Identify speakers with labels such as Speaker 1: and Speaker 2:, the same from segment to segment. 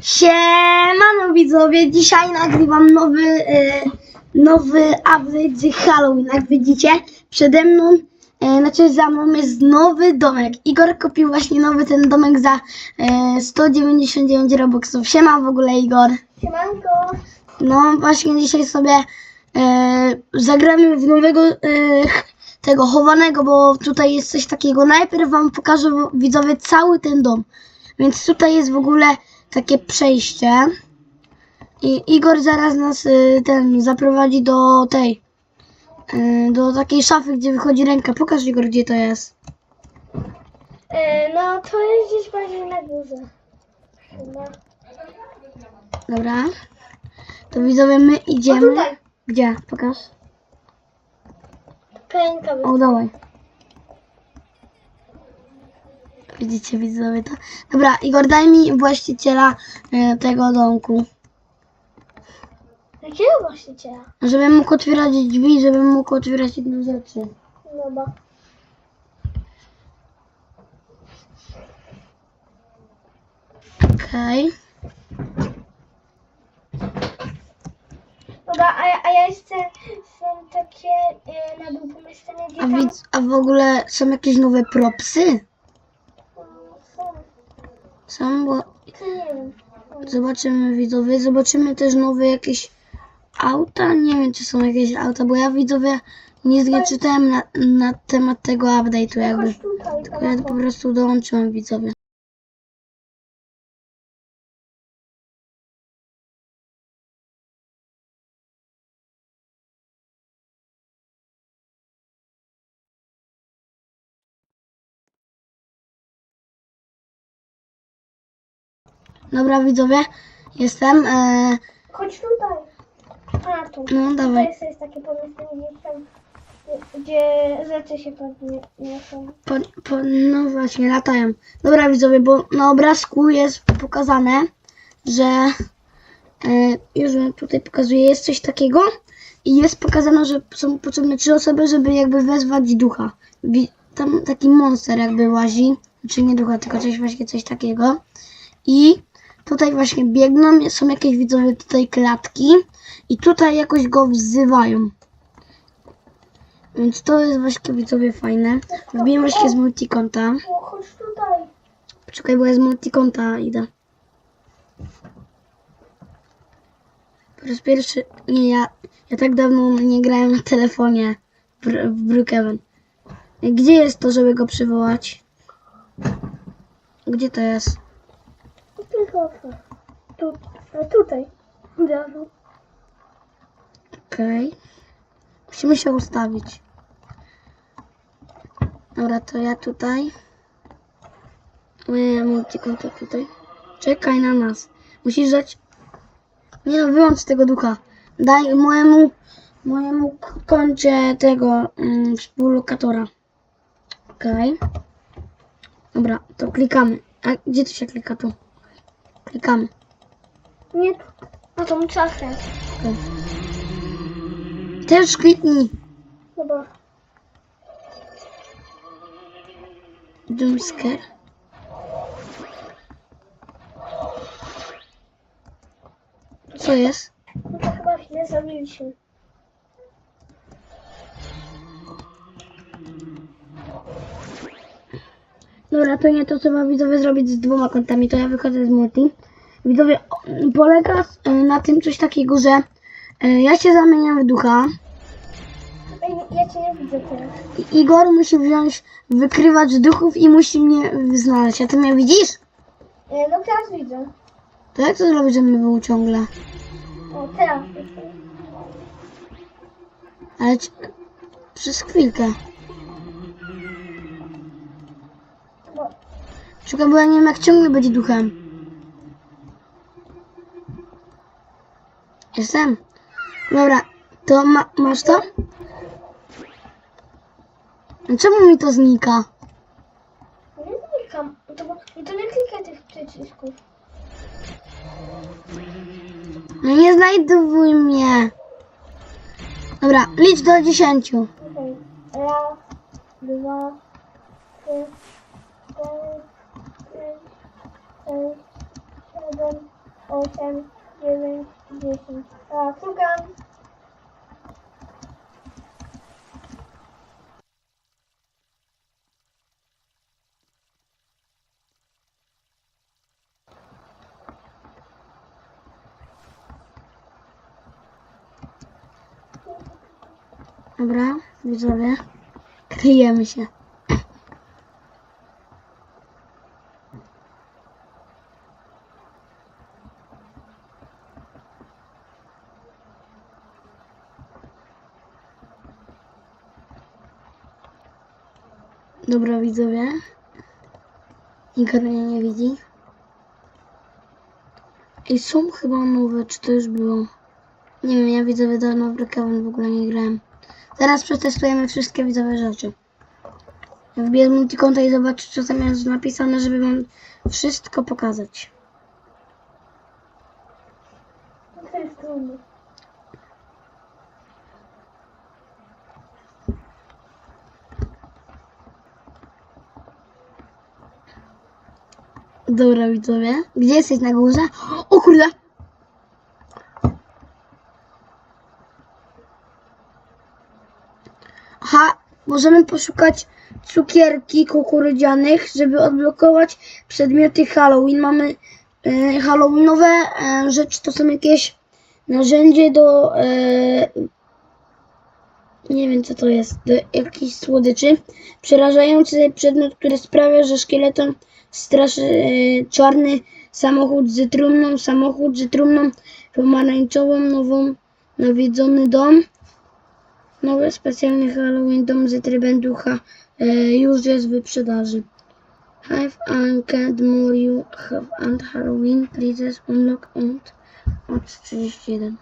Speaker 1: Siemano widzowie, dzisiaj nagrywam nowy, e, nowy update z Halloween. Jak widzicie, przede mną, e, znaczy za mną jest nowy domek. Igor kupił właśnie nowy ten domek za e, 199 robuxów. Siema w ogóle Igor.
Speaker 2: Siemanko.
Speaker 1: No właśnie dzisiaj sobie e, zagramy w nowego e, tego chowanego, bo tutaj jest coś takiego. Najpierw wam pokażę widzowie cały ten dom. Więc tutaj jest w ogóle takie przejście. I Igor zaraz nas e, ten zaprowadzi do tej e, do takiej szafy, gdzie wychodzi ręka. Pokaż Igor, gdzie to jest.
Speaker 2: E, no to jest gdzieś bardziej na górze. Chyba.
Speaker 1: Dobra. To widzowie my idziemy.
Speaker 2: tutaj.
Speaker 1: Gdzie? Pokaż.
Speaker 2: Pęka
Speaker 1: O, dawaj. Widzicie, widzowie to. Dobra, Igor, daj mi właściciela e, tego domku.
Speaker 2: Jakiego właściciela?
Speaker 1: Żebym mógł otwierać drzwi, żebym mógł otwierać inne rzeczy.
Speaker 2: Dobra.
Speaker 1: Okej.
Speaker 2: Dobra, a, ja- a ja jeszcze są takie e, na dół pomieszczenie, gdzie
Speaker 1: A,
Speaker 2: tam
Speaker 1: widz, a w ogóle są jakieś nowe propsy?
Speaker 2: Wiem.
Speaker 1: zobaczymy widzowie. Zobaczymy też nowe jakieś auta. Nie wiem, czy są jakieś auta, bo ja widzowie nic nie czytałem na, na temat tego update'u jakby. Tylko ja po prostu dołączyłem widzowie. Dobra widzowie, jestem. E,
Speaker 2: Chodź tutaj. A tu.
Speaker 1: no dawaj.
Speaker 2: Tutaj jest takie pomieszczenie, gdzie tam gdzie rzeczy się podniosą.
Speaker 1: Po, po, no właśnie, latają. Dobra widzowie, bo na obrazku jest pokazane, że e, już wam tutaj pokazuję, jest coś takiego i jest pokazane, że są potrzebne trzy osoby, żeby jakby wezwać ducha. Wi- Tam taki monster jakby łazi, czy nie ducha, tylko coś właśnie coś takiego. I tutaj właśnie biegną, są jakieś widzowie tutaj klatki i tutaj jakoś go wzywają. Więc to jest właśnie widzowie fajne. Wbijemy się z multikonta.
Speaker 2: O, chodź tutaj.
Speaker 1: Poczekaj, bo ja z multikonta idę. Po raz pierwszy, nie ja, ja tak dawno nie grałem na telefonie w, w Brookhaven. Gdzie jest to, żeby go przywołać? Gdzie to jest?
Speaker 2: Tylko tu, tutaj. Dobra.
Speaker 1: Okej. Musimy się ustawić. Dobra, to ja tutaj. Moje multikonto tutaj. Czekaj na nas. Musisz dać... Nie no, wyłącz tego ducha. Daj mojemu... Mojemu koncie tego mm, współlokatora. Okej. Dobra, to klikamy. A gdzie tu się klika tu? Klikamy.
Speaker 2: Nie. Na tą.
Speaker 1: Okej. Też kliknij.
Speaker 2: Dobra.
Speaker 1: Jumpscare. Co jest?
Speaker 2: No to chyba źle zrobiliśmy.
Speaker 1: Dobra, to nie to, co ma widzowie zrobić z dwoma kontami, to ja wychodzę z multi. Widzowie, polega e, na tym coś takiego, że e, ja się zamieniam w ducha
Speaker 2: ja cię nie widzę teraz.
Speaker 1: Igor musi wziąć wykrywacz duchów i musi mnie znaleźć. A ty mnie widzisz?
Speaker 2: E, no teraz widzę.
Speaker 1: To jak to zrobić, żebym był ciągle?
Speaker 2: O, teraz.
Speaker 1: Ale ci- przez chwilkę. Czekaj, bo ja nie wiem jak ciągle być duchem. Jestem. Dobra, to ma, masz to? Czemu mi to znika?
Speaker 2: nie klikam. No to, to nie klikaj tych przycisków.
Speaker 1: No nie znajduj mnie. Dobra, licz do dziesięciu.
Speaker 2: Okej. Raz, dwa, trzy, cztery, pięć, sześć, siedem, osiem, dziewięć, dziesięć. A, szukam.
Speaker 1: Dobra, widzowie. Kryjemy się. Dobra, widzowie. Igor mnie nie widzi. I są chyba nowe, czy to już było? Nie wiem, ja widzowie dawno w Brookhaven w ogóle nie grałem. Teraz przetestujemy wszystkie widzowe rzeczy. Wbiję multikonta i zobaczę, co tam jest napisane, żeby wam wszystko pokazać.
Speaker 2: To jest trudne.
Speaker 1: Dobra, widzowie. Gdzie jesteś na górze? O kurde! Aha, możemy poszukać cukierki kukurydzianych, żeby odblokować przedmioty Halloween. Mamy e, Halloweenowe e, rzeczy, to są jakieś narzędzie do e, nie wiem co to jest, do jakichś słodyczy. Przerażający przedmiot, który sprawia, że szkieleton straszy e, czarny samochód z trumną, samochód z trumną pomarańczową, nową, nawiedzony dom. Nowy specjalny Halloween dom z trybem ducha e, już jest w wyprzedaży. Have and can't more you have and Halloween please unlock and od 31.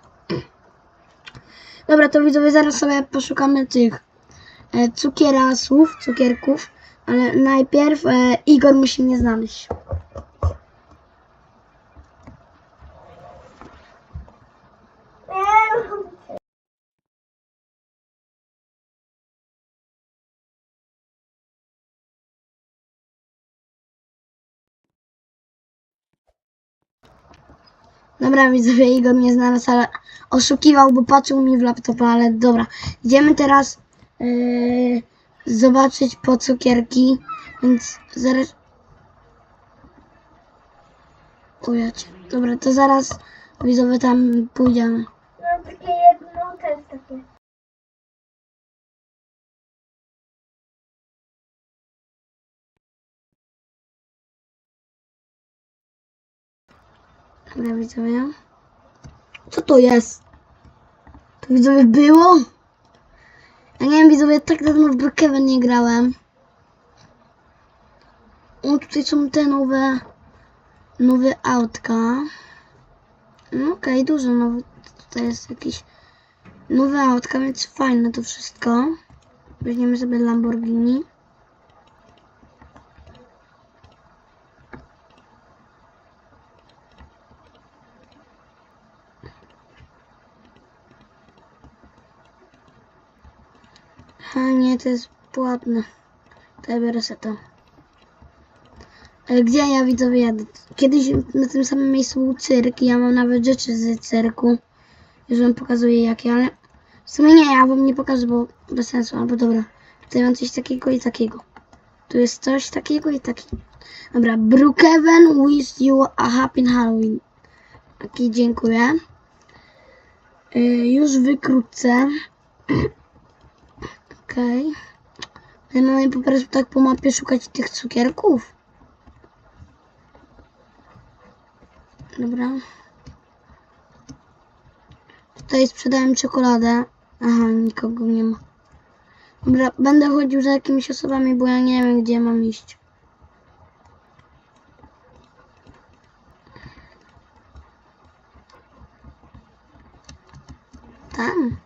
Speaker 1: Dobra, to widzowie, zaraz sobie poszukamy tych e, cukierasów, cukierków, ale najpierw e, Igor musi mnie znaleźć. Dobra, widzowie, Igor mnie znalazł, ale oszukiwał, bo patrzył mi w laptopa, ale dobra. Idziemy teraz e, zobaczyć po cukierki, więc zaraz... Ujacie. Dobra, to zaraz widzowie tam pójdziemy.
Speaker 2: Mam takie jedno, to jest takie.
Speaker 1: Dobra, widzowie. Co to jest? To widzowie było? Ja nie wiem, widzowie, tak dawno w Brookhaven nie grałem. O, tutaj są te nowe, nowe autka. No okej, dużo nowych. Tutaj jest jakieś nowe autka, więc fajne to wszystko. Weźmiemy sobie Lamborghini. A nie, to jest płatne. To ja biorę to. Ale gdzie ja widzowie jadę? Kiedyś na tym samym miejscu był cyrk ja mam nawet rzeczy z cyrku. Już wam pokazuję jakie, ale w sumie nie, ja wam nie pokażę, bo bez sensu. Albo dobra, tutaj mam coś takiego i takiego. Tu jest coś takiego i takiego. Dobra, Brookhaven wish you a happy Halloween. Taki dziękuję. Yy, już wykrótce. Okej. Ale mamy po prostu tak po mapie szukać tych cukierków. Dobra. Tutaj sprzedałem czekoladę. Aha, nikogo nie ma. Dobra, będę chodził za jakimiś osobami, bo ja nie wiem, gdzie mam iść. Tam.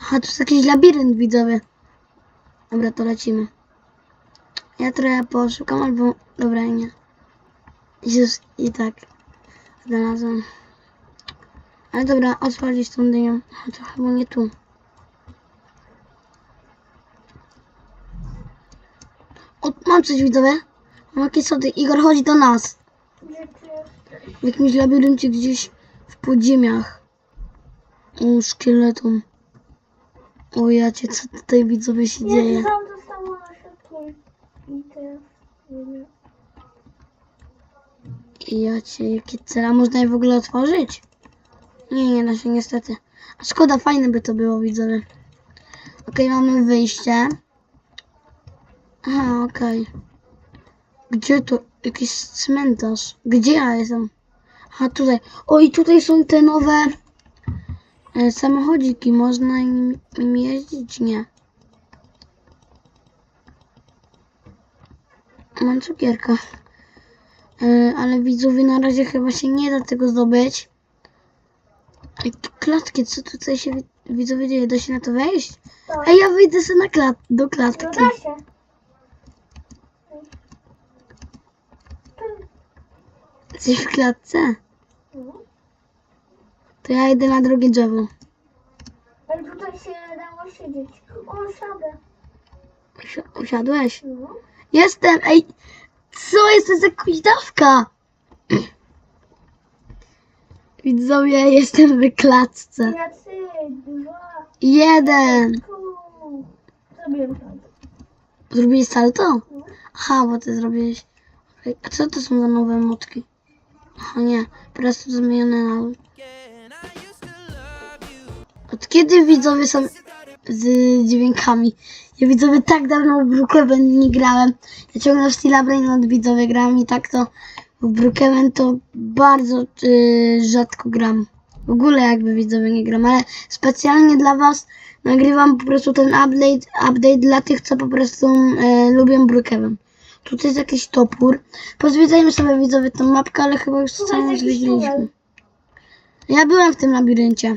Speaker 1: Aha, tu jest jakiś labirynt, widzowie. Dobra, to lecimy. Ja trochę poszukam, albo... Dobra, nie. Już i tak. Znalazłem. Ale dobra, odpalić tą dynią. To chyba nie tu. O, mam coś widzowie. Mam jakieś sody. Igor, chodzi do nas. W jakimś labiryncie gdzieś w podziemiach. O, szkieletom. O jacie, co tutaj widzowie się dzieje?
Speaker 2: Tam to samo na środku. I teraz... nie wiem.
Speaker 1: Jacie, jakie cela można je w ogóle otworzyć? Nie, nie da się niestety. A szkoda, fajne by to było, widzowie. Okej, mamy wyjście. Aha, okej. Gdzie to? Jakiś cmentarz. Gdzie ja jestem? Aha, tutaj. O, i tutaj są te nowe samochodziki. Można im, im jeździć? Nie. Mam cukierka. E, ale widzowie na razie chyba się nie da tego zdobyć. Klatki, co tutaj się wi- widzowie dzieje? Da się na to wejść?
Speaker 2: Tak.
Speaker 1: Ej, ja wyjdę sobie na klat do klatki.
Speaker 2: No da się.
Speaker 1: Jesteś w klatce?
Speaker 2: No.
Speaker 1: To ja idę na drugie drzewo.
Speaker 2: Ale tutaj się dało siedzieć. O, siadę.
Speaker 1: Usi- Usiadłeś?
Speaker 2: No.
Speaker 1: Jestem! Ej! Co jest to za kuźdawka? Widzowie, jestem w klatce.
Speaker 2: Jacy, dwa,
Speaker 1: Jeden!
Speaker 2: tu. Zrobiłem.
Speaker 1: Zrobiłeś salto?
Speaker 2: No.
Speaker 1: Aha, bo ty zrobiłeś. Okej, A co to są za nowe motki? Aha, nie. Po prostu zmienione na. Od kiedy widzowie są z dźwiękami? Ja widzowie tak dawno w Brookhaven nie grałem. Ja ciągle w Steel Brain od widzowie gram i tak to w Brookhaven to bardzo y, rzadko gram. W ogóle jakby widzowie nie gram, ale specjalnie dla was nagrywam po prostu ten update, update dla tych, co po prostu y, lubią Brookhaven. Tutaj jest jakiś topór. Pozwiedzajmy sobie widzowie tą mapkę, ale chyba już całą zwiedziliśmy. Ja byłem w tym labiryncie.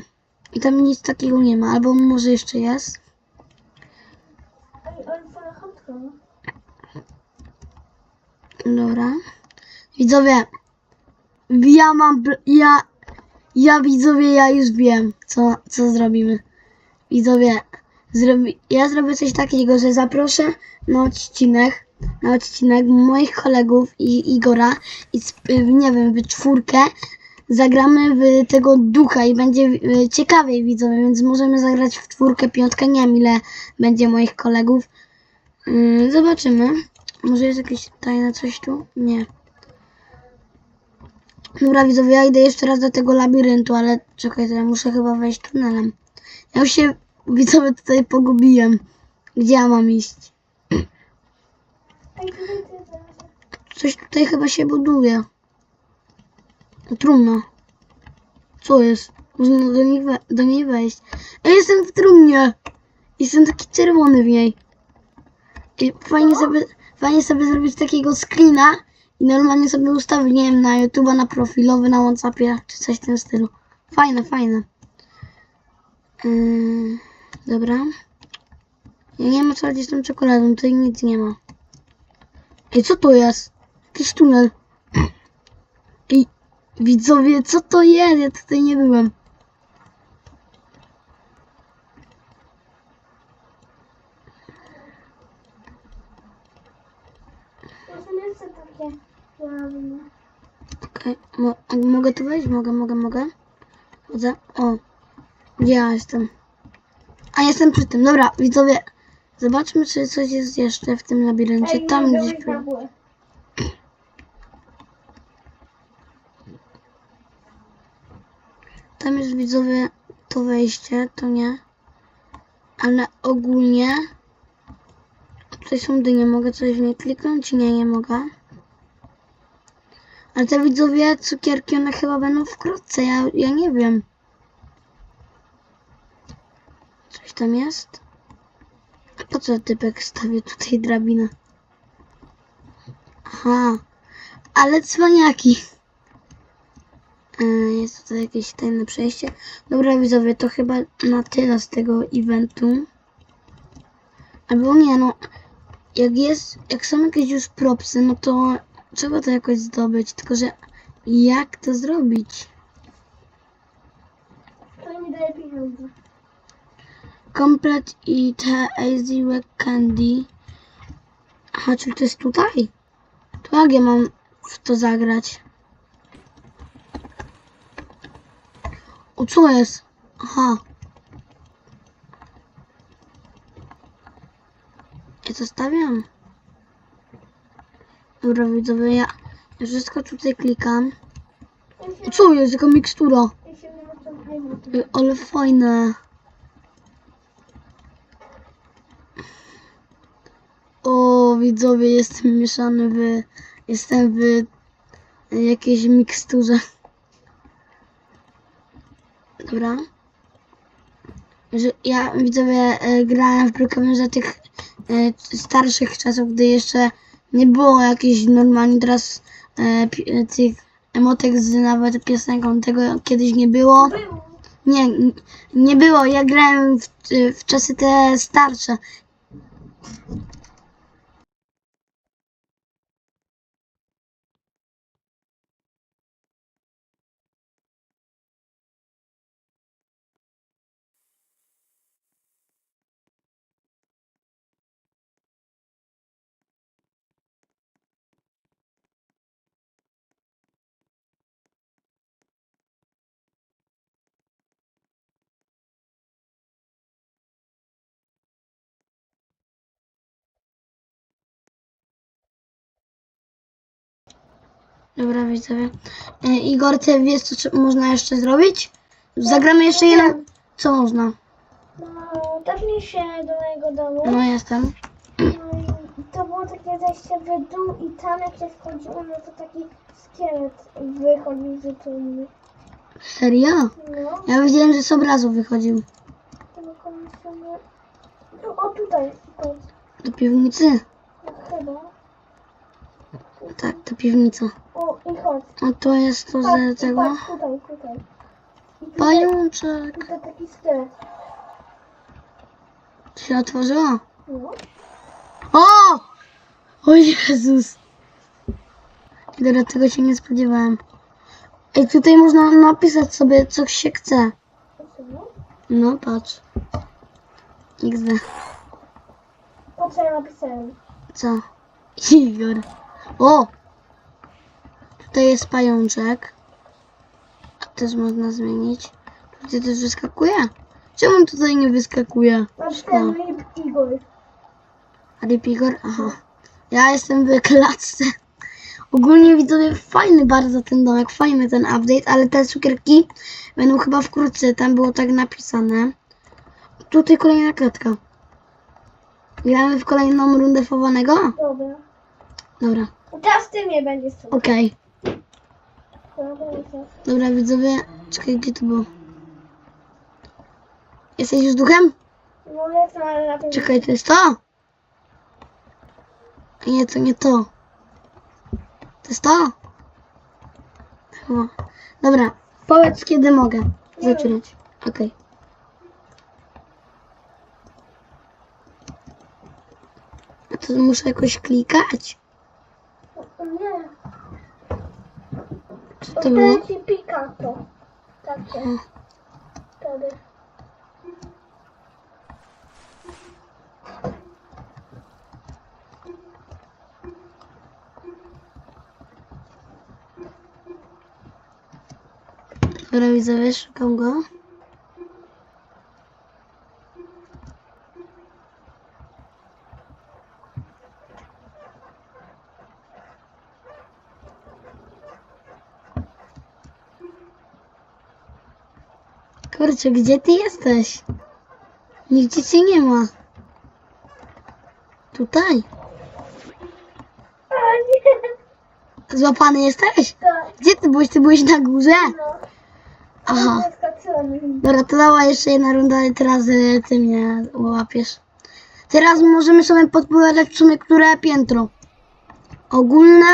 Speaker 1: I tam nic takiego nie ma. Albo może jeszcze jest.
Speaker 2: Chatka.
Speaker 1: Dobra. Widzowie. Ja mam. Ja. Ja widzowie, ja już wiem, co, co zrobimy. Widzowie. Zrobi, ja zrobię coś takiego, że zaproszę na odcinek. Na odcinek moich kolegów i Igora. I nie wiem, w czwórkę. Zagramy w tego ducha i będzie y, ciekawiej widzowie, więc możemy zagrać w czwórkę, piątkę, nie wiem ile będzie moich kolegów. Yy, zobaczymy. Może jest jakieś tajne coś tu? Nie. Dobra widzowie, ja idę jeszcze raz do tego labiryntu, ale czekaj, to ja muszę chyba wejść tunelem. Ja już się widzowie tutaj pogubiłem. Gdzie ja mam iść? Coś tutaj chyba się buduje. Trumna. Co jest? Można do niej, do niej wejść. Ja jestem w trumnie. Jestem taki czerwony w niej. I fajnie sobie, fajnie sobie zrobić takiego screena i normalnie sobie ustawić, nie wiem, na YouTube'a, na profilowy, na Whatsappie, czy coś w tym stylu. Fajne, fajne. Yy, dobra. Ja nie wiem co chodzi z tą czekoladą, tutaj nic nie ma. Ej, co to jest? Jakiś tunel. Widzowie, co to jest? Ja tutaj nie byłem. Okej, a mogę tu wejść? Mogę, mogę, mogę. Chodzę. O, ja jestem? A jestem przy tym. Dobra, widzowie, zobaczmy, czy coś jest jeszcze w tym labiryncie. Tam gdzieś.
Speaker 2: wyjść na górę.
Speaker 1: Tam jest widzowie to wejście, to nie. Ale ogólnie. Tutaj są dynie, mogę coś w nie kliknąć? Nie, nie mogę. Ale te widzowie cukierki, one chyba będą wkrótce, ja, ja nie wiem. Coś tam jest? A po co typek stawię tutaj drabinę? Aha, ale cwaniaki. E, Jest tutaj jakieś tajne przejście. Dobra widzowie, to chyba na tyle z tego eventu. Albo nie, no. Jak jest, jak są jakieś już propsy, no to trzeba to jakoś zdobyć. Tylko, że jak to zrobić?
Speaker 2: To mi daje pieniądze.
Speaker 1: Complete i te easy work candy. Aha, czyli to jest tutaj? To jak ja mam w to zagrać? O, co jest? Aha. Ja to stawiam. Dobra, widzowie, ja wszystko tutaj klikam. O, co jest? Jaka mikstura? Ale fajne. O, widzowie, jestem mieszany w... Jestem w jakiejś miksturze. Dobra. Że ja, widzowie, e, grałem w Brookhaven za tych e, starszych czasów, gdy jeszcze nie było jakichś normalnie teraz e, tych emotek z nawet piosenką. Tego kiedyś nie było.
Speaker 2: Był.
Speaker 1: Nie, nie było. Ja grałem w, w czasy te starsze. Dobra, widzowie. E, Igor, ty wiesz, co można jeszcze zrobić? Zagramy jeszcze jedną. Co można?
Speaker 2: No, tepnij się do mojego domu.
Speaker 1: No, jestem.
Speaker 2: I to było takie zejście w dół i tam jak się wchodziło, no to taki szkielet wychodził z trumny.
Speaker 1: Serio?
Speaker 2: No,
Speaker 1: Ja widziałem, że z obrazu wychodził.
Speaker 2: tego komisjonu. No, o tutaj, tutaj.
Speaker 1: Do piwnicy?
Speaker 2: No, chyba.
Speaker 1: Tak, do piwnica. A to jest to
Speaker 2: Patrz,
Speaker 1: z tego?
Speaker 2: patrz, tutaj, tutaj. I tutaj,
Speaker 1: Pajączek.
Speaker 2: tutaj taki szkielet.
Speaker 1: Się otworzyło?
Speaker 2: No.
Speaker 1: O! O Jezus! Dobra, tego się nie spodziewałem. Ej, tutaj można napisać sobie, co się chce. No, patrz. XD.
Speaker 2: Co ja napisałem?
Speaker 1: Co? Igor. O! Tutaj jest pajączek. A też można zmienić. Tutaj też wyskakuje. Czemu tutaj nie wyskakuje?
Speaker 2: Igor.
Speaker 1: Rip Igor? Aha. Ja jestem w klatce. Ogólnie widzowie, fajny bardzo ten domek, fajny ten update, ale te cukierki będą chyba wkrótce, tam było tak napisane. Tutaj kolejna klatka. Gramy w kolejną rundę fowanego?
Speaker 2: Dobra.
Speaker 1: Dobra,
Speaker 2: teraz ty mnie będziesz
Speaker 1: okej.
Speaker 2: Dobra, dobra.
Speaker 1: Widzowie, czekaj, gdzie to było? Jesteś już duchem?
Speaker 2: No jestem, ale na tym...
Speaker 1: Czekaj, to jest to? Nie, to nie to. To jest to? Chyba. Dobra, powiedz kiedy mogę zaczynać. Okej. A to muszę jakoś klikać?
Speaker 2: Nie.
Speaker 1: Co to było?
Speaker 2: Oddaję ci. Takie.
Speaker 1: O,
Speaker 2: Wtedy.
Speaker 1: Dobra, szukam go. Kurczę, gdzie ty jesteś? Nigdzie cię nie ma. Tutaj.
Speaker 2: A nie.
Speaker 1: Złapany jesteś?
Speaker 2: Tak.
Speaker 1: Gdzie ty byłeś? Ty byłeś na górze?
Speaker 2: No.
Speaker 1: Aha. Dobra, to dała jeszcze jedna runda i teraz y, ty mnie łapiesz. Teraz możemy sobie podpowiadać w sumie, które piętro. Ogólne,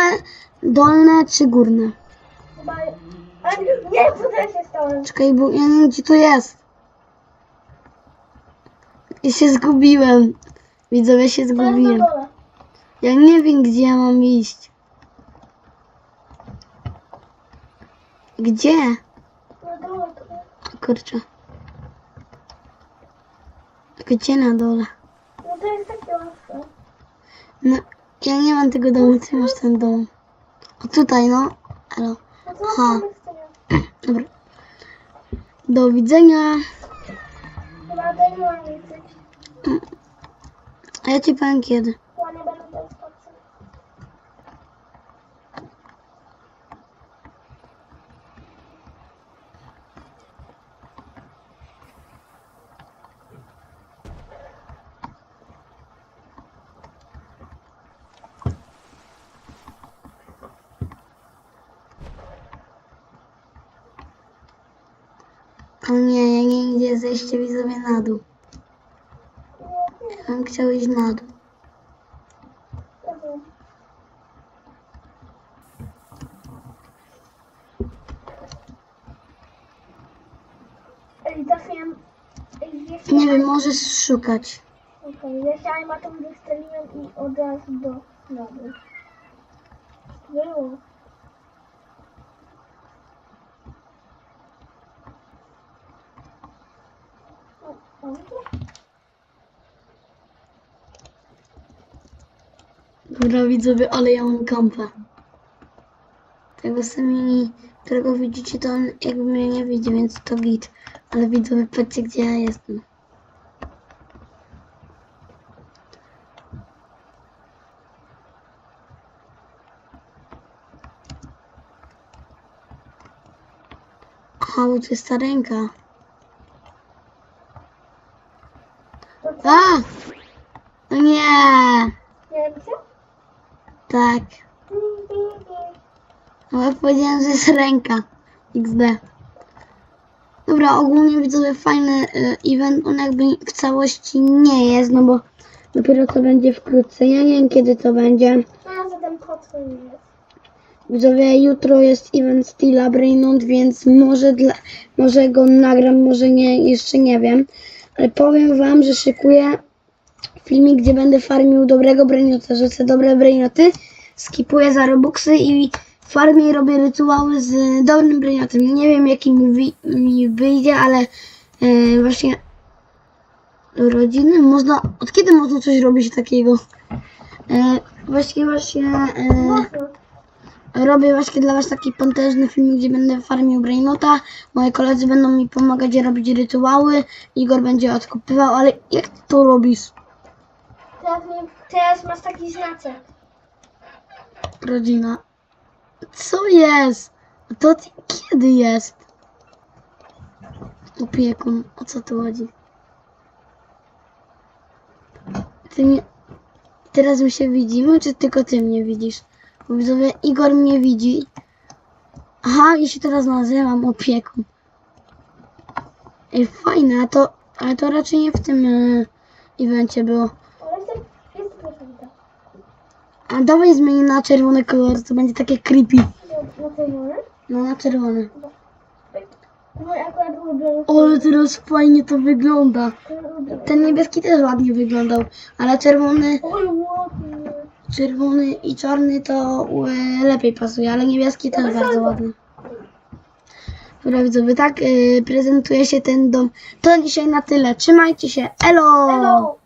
Speaker 1: dolne czy górne.
Speaker 2: Chyba... Nie, co też się stałem?
Speaker 1: Czekaj, bo ja nie wiem gdzie to jest. Ja się zgubiłem. Widzowie się
Speaker 2: To
Speaker 1: zgubiłem. Ja nie wiem gdzie ja mam iść. Gdzie?
Speaker 2: Na dole to
Speaker 1: kurczę. Gdzie na dole?
Speaker 2: No to jest takie łatwe.
Speaker 1: No, ja nie mam tego domu, ty masz ten dom. O tutaj, no. Elo.
Speaker 2: No to jest
Speaker 1: Dobra. Do widzenia. A ja ci powiem kiedy.
Speaker 2: Ładnie będę ten spacer.
Speaker 1: O nie, ja zejście widzowie na dół. Ja bym chciał iść na dół.
Speaker 2: Ej, trafiłem.
Speaker 1: Nie wiem, możesz szukać.
Speaker 2: Okej, ja się armatą wystrzeliłem i od razu do lodu. Było. O, o, widzisz?
Speaker 1: Dobra widzowie, ale ja mam kampę. Tego sami, którego widzicie, to on jakby mnie nie widzi, więc to git. Ale widzowie, patrzcie gdzie ja jestem. Aha, bo to jest ta ręka.
Speaker 2: To co?
Speaker 1: A! No nie!
Speaker 2: Nie wiem co?
Speaker 1: Tak. No ja powiedziałem, że jest ręka. XD. Dobra, ogólnie widzowie fajny y, event, on jakby w całości nie jest, no bo dopiero to będzie wkrótce. Ja nie wiem kiedy to będzie.
Speaker 2: A, za ten potwór jest.
Speaker 1: Widzowie, jutro jest event Stila Brainot, więc może dla, może go nagram, może nie, jeszcze nie wiem. Ale powiem wam, że szykuję filmik, gdzie będę farmił dobrego Brainota, rzucę dobre Brainoty, skipuję za Robuxy i farmię i robię rytuały z dobrym Brainotem. Nie wiem jaki mi, mi wyjdzie, ale e, właśnie do rodziny można, od kiedy można coś robić takiego? E, właśnie, właśnie... E. Robię właśnie dla Was taki potężny film, gdzie będę farmił Brainota. Moi koledzy będą mi pomagać robić rytuały. Igor będzie odkupywał, ale jak ty to robisz?
Speaker 2: Teraz, teraz masz taki znaczek.
Speaker 1: Rodzina. Co jest? To kiedy jest? Opiekun, o co tu chodzi? Ty mnie... Teraz my się widzimy, czy tylko ty mnie widzisz? Bo widzowie, Igor mnie widzi. Aha, ja się teraz nazywam opiekun. Ej, fajne, a to... Ale to raczej nie w tym e, evencie było.
Speaker 2: Ale jestem, jest proszę widać.
Speaker 1: A dawaj zmień na czerwony kolor, to będzie takie creepy.
Speaker 2: Na czerwony?
Speaker 1: No na czerwony.
Speaker 2: Ulubiony.
Speaker 1: Ale teraz fajnie to wygląda. Ten niebieski też ładnie wyglądał, ale czerwony, czerwony i czarny to e, lepiej pasuje, ale niebieski też bardzo ładny. Dobra widzowie, tak e, prezentuje się ten dom. To dzisiaj na tyle. Trzymajcie się. Elo!
Speaker 2: Hello.